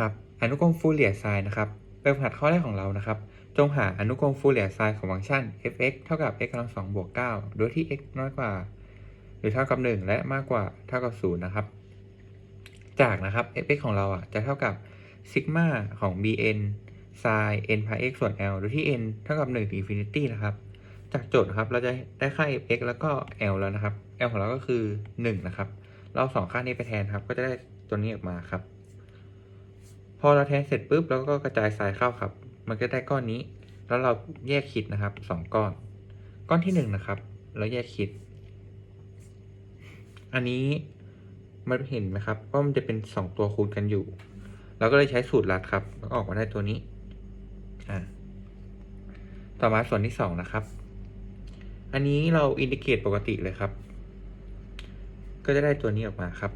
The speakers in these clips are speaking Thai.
นะครับอนุกรมฟูเรียร์ไซน์นะครับเป็นหัดข้อแรกของเรานะครับ จงหาอนุกรมฟูเรียร์ไซน์ของฟังก์ชัน f(x) เท่ากับ x กำลังสองบวก9โดยที่ x น้อยกว่า หรือเท่ากับ1และมากกว่าเท่ากับ0นะครับ จากนะครับ f(x) ของเราอะจะเท่ากับซิกมาของ bn sin n พาย x ส่วน l โดยที่ n เท่ากับ1ถึง infinity นะครับ จากโจทย์ครับเราจะได้ค่า f(x) แล้วก็ l แล้วนะครับ l ของเราก็คือ 1 นะครับ เราเอาสองค่านี้ไปแทนครับ ก็จะได้ตัวนี้ออกมาครับ พอเราแทนเสร็จปุ๊บเราก็กระจายทรายเข้าครับ มันก็ได้ก้อนนี้ แล้วเราแยกคิดนะครับสองก้อน ก้อนที่หนึ่งนะครับ เราแยกคิดอันนี้มันเห็นไหมครับว่ามันจะเป็นสองตัวคูณกันอยู่ เราก็เลยใช้สูตรลัดครับแล้วก็ออกมาได้ตัวนี้ อ่า ต่อมาส่วนที่สองนะครับ อันนี้เราอินดิเกตปกติเลยครับ ก็จะได้ตัวนี้ออกมาครับ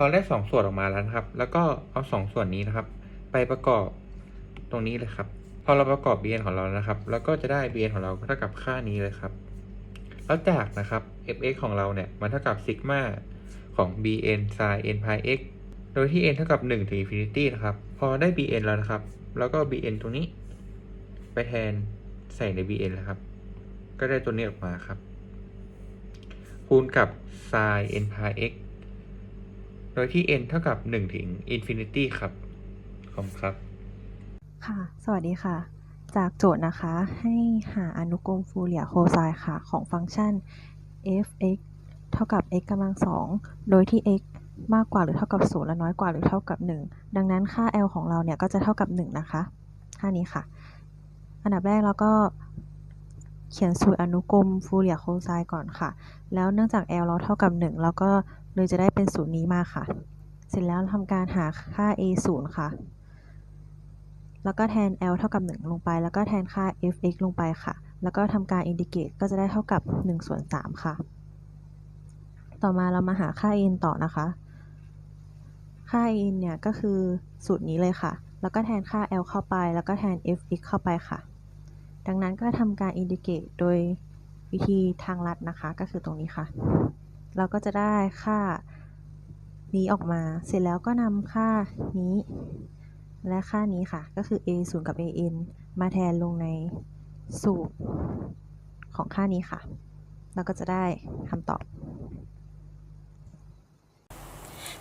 พอได้สองส่วนออกมาแล้วนะครับ แล้วก็เอาสองส่วนนี้นะครับ ไปประกอบตรงนี้เลยครับ พอเราประกอบ bn ของเรานะครับ แล้วก็จะได้ bn ของเราเท่ากับค่านี้เลยครับ แล้วจากนะครับ fx ของเราเนี่ยมันเท่ากับซิกมาของ bn sin n pi x โดยที่ n เท่ากับ1ถึง infinity นะครับ พอได้ bn แล้วนะครับ แล้วก็ bn ตรงนี้ ไปแทนใส่ใน bn แล้วครับ ก็ได้ตัวนี้ออกมาครับ คูณกับ sin n pi x ดยที่ n เท่ากับ 1 ถึง infinity ครับ ขอบครับ ค่ะ สวัสดีค่ะ จากโจทย์นะคะ ให้หาอนุกรมฟูเรียร์โคไซน์ค่ะ ของฟังก์ชัน f(x) เท่ากับ x กำลังสอง โดยที่ x มากกว่าหรือเท่ากับ 0 และน้อยกว่าหรือเท่ากับ 1 ดังนั้นค่า l ของเราเนี่ยก็จะเท่ากับ 1 นะคะ ค่านี้ค่ะ อันดับแรกเราก็ เขียนสูตรอนุกรมฟูเรียโคไซน์ก่อนค่ะ แล้วเนื่องจาก l เราเท่ากับ 1 เราก็เลยจะได้เป็นสูตรนี้มาค่ะ เสร็จแล้วทำการหาค่า a 0ค่ะ แล้วก็แทน l เท่ากับ 1 ลงไป แล้วก็แทนค่า f(x) ลงไปค่ะ แล้วก็ทำการ indicate ก็จะได้เท่ากับ1ส่วน3ค่ะ ต่อมาเรามาหาค่า n ต่อนะคะ ค่า n เนี่ยก็คือสูตรนี้เลยค่ะ แล้วก็แทนค่า l เข้าไป แล้วก็แทน f(x) เข้าไปค่ะ ดังนั้นก็ทำการ indicate โดยวิธีทางลัดนะคะก็คือตรงนี้ค่ะ เราก็จะได้ค่านี้ออกมา เสร็จแล้วก็นำค่านี้ และค่านี้ค่ะ ก็คือ a 0กับ a n มาแทนลงในสูตรของค่านี้ค่ะ เราก็จะได้คำตอบ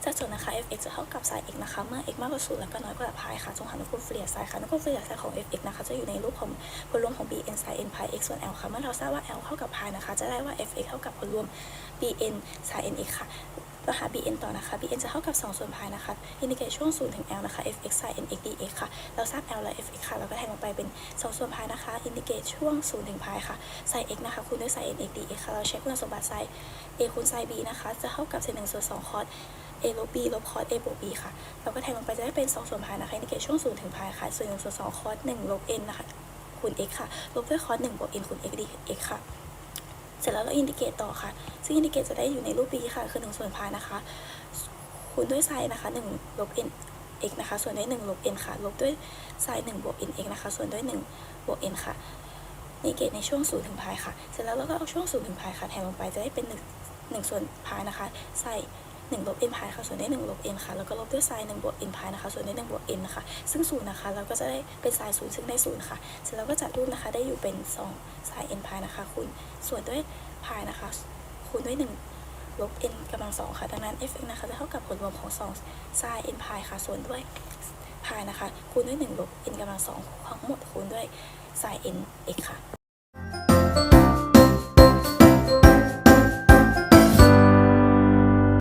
จากโจทย์นะคะ f(x) จะเท่ากับ sin x นะคะ เมื่อ x มากกว่า0แล้วก็น้อยกว่า pi ค่ะจงหาอนุกรมฟูเรียร์ไซน์ค่ะอนุกรมฟูเรียร์ไซน์ของ f(x) นะคะ จะอยู่ในรูปของผลรวมของ bn sin n pi x ส่วน l ค่ะ เมื่อเราทราบว่า l เท่ากับ pi นะคะ จะได้ว่า f(x) เท่ากับผลรวม bn sin n x ค่ะเราหา bn ต่อนะคะ bn จะเท่ากับ 2 ส่วน pi นะคะ อินดิเกตช่วง 0 ถึง l นะคะ fx sin n x dx ค่ะ เราทราบ l และ fx ค่ะ เราก็แทนลงไปเป็น 2 ส่วน pi นะคะ อินดิเกตช่วง 0 ถึง pi ค่ะ sin x นะคะคูณด้วย sin n x dx ค่ะ เราใช้คุณสมบัติ sin a คูณ sin b นะคะ จะเท่ากับ sin 1ส่วน2 cos a ลบ b ลบ cos a บวก b ค่ะ เราก็แทนลงไปจะได้เป็น 2 ส่วน pi นะคะอินดิเกตช่วง0ถึง pi ค่ะ ส่วน1ส่วน2 cos 1ลบ n นะคะคูณ x ค่ะ ลบด้วย cos 1บวก n คูณ x dx ค่ะ เสร็จแล้วเราอินดิเกรตต่อค่ะ ซึ่งอินดิเกรตจะได้อยู่ในรูป b ค่ะ คือ 1 ส่วน pi นะคะ คูณด้วย sin นะคะ1ลบ n x นะคะ ส่วนด้วย1ลบ n ค่ะ ลบด้วย sin 1บวก n x นะคะ ส่วนด้วย1บวก n ค่ะอินดิเกตในช่วง0ถึง pi ค่ะ เสร็จแล้วเราก็เอาช่วง0ถึง pi ค่ะแทนลงไปจะได้เป็น1 1ส่วน pi นะคะ sin 1ลบ n pi ค่ะส่วนด้วย1ลบ n ค่ะ แล้วก็ลบด้วย sin 1บวก n pi นะคะ ส่วนด้วย1บวก n นะคะ ซึ่ง0นย์นะคะเราก็จะได้เป็น sin 0ซึ่งได้0ค่ะ เสร็จแล้วก็จัดรูปนะคะได้อยู่เป็น2 sin n pi นะคะคูณส่วนด้วย pi นะคะคูณด้วย1ลบ n กำลังสองค่ะ ดังนั้น f(x) นะคะจะเท่ากับผลรวมของ2 sin n pi ค่ะ ส่วนด้วย pi นะคะคูณด้วย1ลบ n กำลังสองทั้งหมดคูณด้วย sin n x ค่ะ